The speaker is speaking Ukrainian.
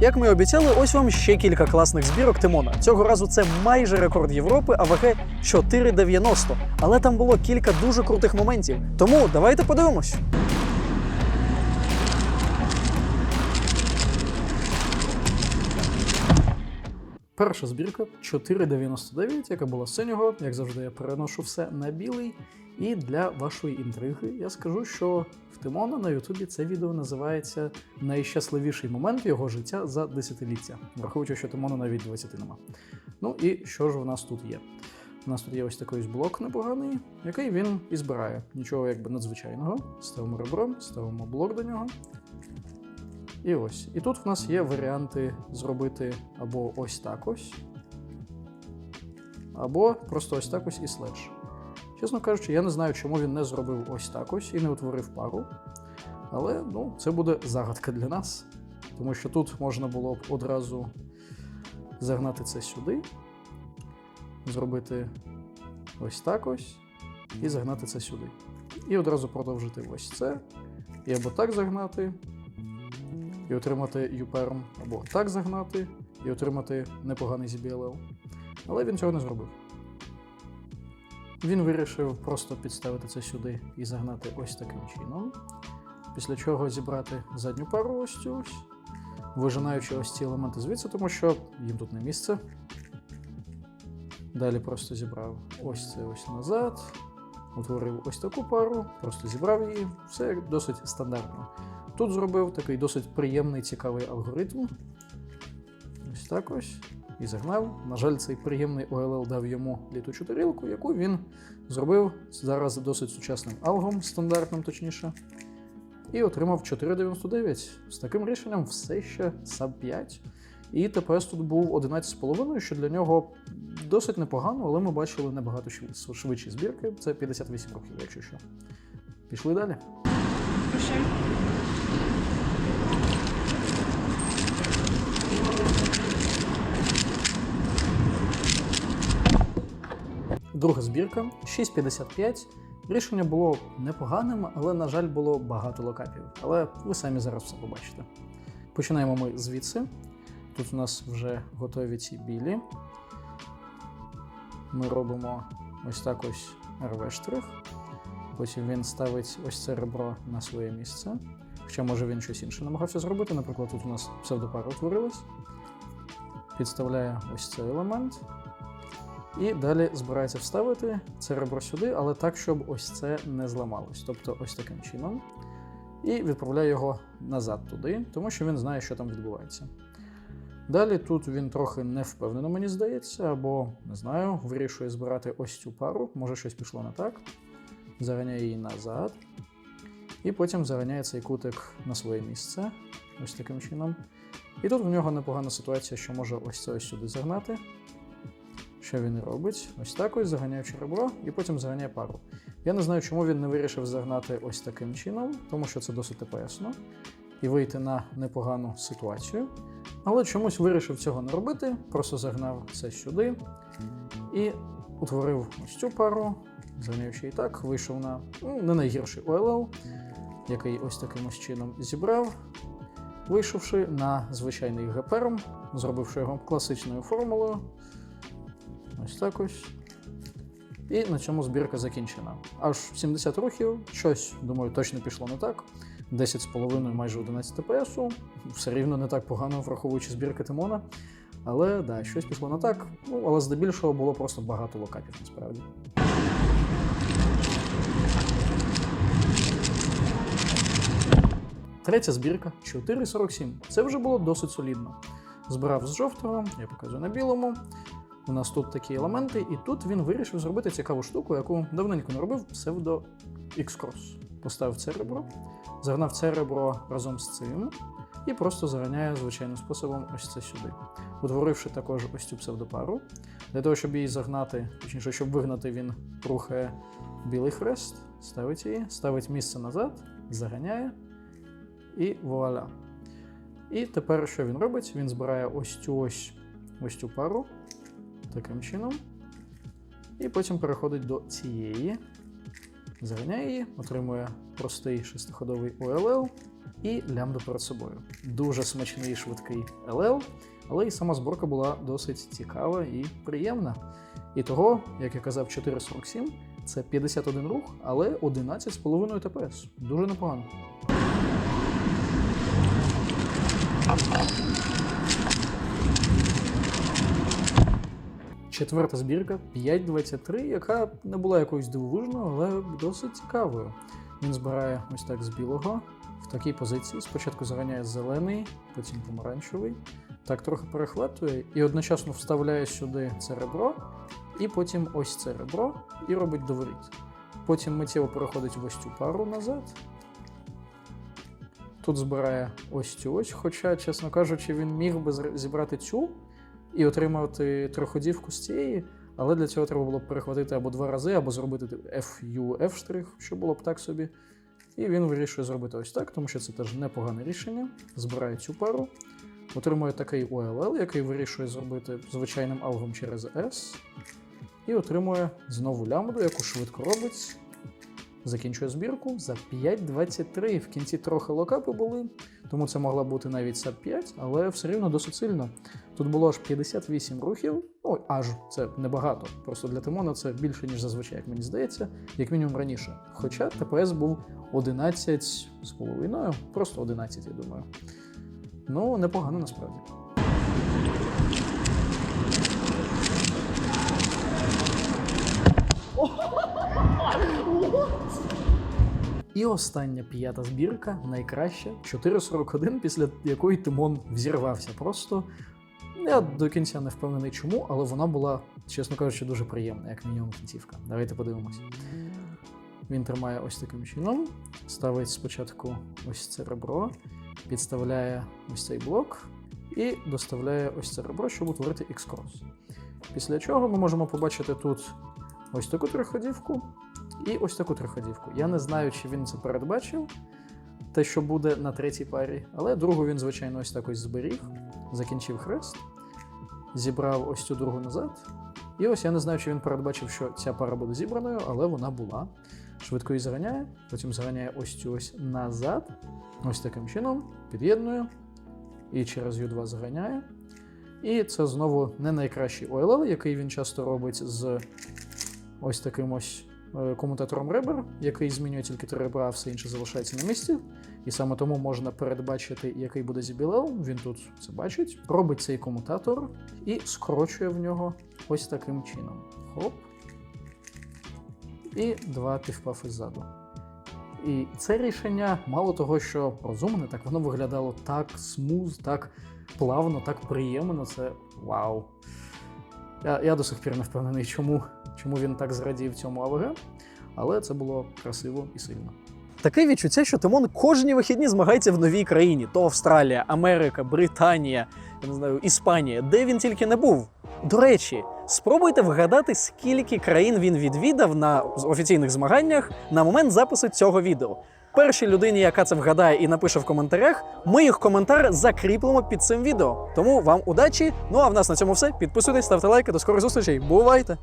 Як ми обіцяли, ось вам ще кілька класних збірок Тимона. Цього разу це майже рекорд Європи, а ВГ 4,90. Але там було кілька дуже крутих моментів. Тому давайте подивимось. Перша збірка 4,99, яка була синього. Як завжди, я переношу все на білий. І для вашої інтриги я скажу, що в Тимона на Ютубі це відео називається Найщасливіший момент його життя за десятиліття, враховуючи, що Тимону навіть 20 нема. Ну і що ж в нас тут є? У нас тут є ось такий блок непоганий, який він і збирає. Нічого якби надзвичайного. Ставимо ребро, ставимо блок до нього. І ось. І тут в нас є варіанти зробити або ось так ось, або просто ось так ось і слеш. Чесно кажучи, я не знаю, чому він не зробив ось так ось і не утворив пару. Але ну, це буде загадка для нас. Тому що тут можна було б одразу загнати це сюди, зробити ось так ось, і загнати це сюди. І одразу продовжити ось це. І або так загнати, і отримати юперм, або так загнати, і отримати непоганий ZBLL. Але він цього не зробив. Він вирішив просто підставити це сюди і загнати ось таким чином. Після чого зібрати задню пару ось цю ось, вижинаючи ось ці елементи звідси, тому що їм тут не місце. Далі просто зібрав ось це ось назад, утворив ось таку пару, просто зібрав її. Все досить стандартно. Тут зробив такий досить приємний, цікавий алгоритм. Ось так ось. І загнав. На жаль, цей приємний OLL дав йому літучу тарілку, яку він зробив зараз досить сучасним алгом, стандартним точніше. І отримав 4,99. З таким рішенням все ще sub 5. І ТПС тут був 11,5, що для нього досить непогано, але ми бачили набагато швидші збірки. Це 58 років, якщо що. Пішли далі. Proszę. Друга збірка 6,55. Рішення було непоганим, але, на жаль, було багато локапів. Але ви самі зараз все побачите. Починаємо ми звідси. Тут у нас вже готові ці білі. Ми робимо ось так ось РВ-штрих. Потім він ставить ось це ребро на своє місце. Хоча, може, він щось інше намагався зробити. Наприклад, тут у нас псевдопара утворилась. Підставляє ось цей елемент. І далі збирається вставити це ребро сюди, але так, щоб ось це не зламалось. Тобто ось таким чином. І відправляє його назад туди, тому що він знає, що там відбувається. Далі тут він трохи не впевнено, мені здається, або не знаю, вирішує збирати ось цю пару, може щось пішло не так. Заганяє її назад. І потім заганяє цей кутик на своє місце. Ось таким чином. І тут в нього непогана ситуація, що може ось це ось сюди загнати. Що він робить? Ось так ось заганяючи ребро, і потім заганяє пару. Я не знаю, чому він не вирішив загнати ось таким чином, тому що це досить ТПСно, і вийти на непогану ситуацію. Але чомусь вирішив цього не робити, просто загнав це сюди і утворив ось цю пару, заганяючи і так, вийшов на ну, не найгірший OLL, який ось таким ось чином зібрав, вийшовши на звичайний ГПРМ, зробивши його класичною формулою. Ось так ось. І на цьому збірка закінчена. Аж 70 років, щось, думаю, точно пішло не так. 10,5 майже 11 ТПСу. Все рівно не так погано, враховуючи збірки Тимона. Але да, щось пішло не так. Ну, але здебільшого було просто багато локапів насправді. Третя збірка 4,47. Це вже було досить солідно. Збирав з жовтого, я показую на білому. У нас тут такі елементи, і тут він вирішив зробити цікаву штуку, яку давненько не робив псевдо X-Cross. Поставив це ребро, загнав це ребро разом з цим, і просто заганяє звичайним способом ось це сюди. Утворивши також ось цю псевдопару. Для того, щоб її загнати, точніше, щоб вигнати, він рухає білий хрест, ставить її, ставить місце назад, заганяє, і вуаля. І тепер що він робить? Він збирає ось цю ось, ось цю пару таким чином. І потім переходить до цієї, заганяє її, отримує простий шестиходовий OLL, і лямбду перед собою. Дуже смачний і швидкий ЛЛ, але і сама зборка була досить цікава і приємна. І того, як я казав, 4,47 це 51 рух, але 11,5 ТПС. Дуже непогано. Четверта збірка 5.23, яка не була якоюсь дивовижною, але досить цікавою. Він збирає ось так з білого в такій позиції. Спочатку заганяє зелений, потім помаранчевий, так трохи перехватує і одночасно вставляє сюди це ребро, і потім ось це ребро і робить доворіт. Потім миттєво переходить в ось цю пару назад. Тут збирає ось цю ось, хоча, чесно кажучи, він міг би зібрати цю і отримати триходівку з цієї, але для цього треба було б перехватити або два рази, або зробити FU F', що було б так собі. І він вирішує зробити ось так, тому що це теж непогане рішення. Збирає цю пару, отримує такий OLL, який вирішує зробити звичайним алгом через S, і отримує знову лямбду, яку швидко робить. Закінчує збірку за 5.23. В кінці трохи локапи були, тому це могла бути навіть саб 5, але все рівно досить сильно. Тут було аж 58 рухів. Ну, аж це небагато. Просто для Тимона це більше, ніж зазвичай, як мені здається, як мінімум раніше. Хоча ТПС був 11 з половиною, просто 11, я думаю. Ну, непогано насправді. І остання п'ята збірка, найкраща, 4.41, після якої Тимон взірвався. Просто я до кінця не впевнений чому, але вона була, чесно кажучи, дуже приємна, як мінімум кінцівка. Давайте подивимось. Він тримає ось таким чином, ставить спочатку ось це ребро, підставляє ось цей блок і доставляє ось це ребро, щоб утворити X-крос. Після чого ми можемо побачити тут ось таку триходівку і ось таку триходівку. Я не знаю, чи він це передбачив, те, що буде на третій парі, але другу він, звичайно, ось так ось зберіг, закінчив хрест, зібрав ось цю другу назад. І ось я не знаю, чи він передбачив, що ця пара буде зібраною, але вона була. Швидко її заганяє, потім заганяє ось цю ось назад, ось таким чином, під'єднує, і через U2 заганяє. І це знову не найкращий OLL, який він часто робить з ось таким ось комутатором ребер, який змінює тільки три ребра, а все інше залишається на місці. І саме тому можна передбачити, який буде ZBLL. Він тут це бачить, робить цей комутатор і скорочує в нього ось таким чином. Хоп. І два півпафи ззаду. І це рішення, мало того, що розумне, так воно виглядало так смуз, так плавно, так приємно. Це вау. Я, я до сих пір не впевнений, чому, чому він так зрадів цьому АВГ, але це було красиво і сильно. Таке відчуття, що Тимон кожні вихідні змагається в новій країні: то Австралія, Америка, Британія, я не знаю, Іспанія, де він тільки не був. До речі, спробуйте вгадати, скільки країн він відвідав на офіційних змаганнях на момент запису цього відео. Першій людині, яка це вгадає і напише в коментарях, ми їх коментар закріплемо під цим відео. Тому вам удачі. Ну а в нас на цьому все. Підписуйтесь, ставте лайки. До скорих зустрічей. Бувайте!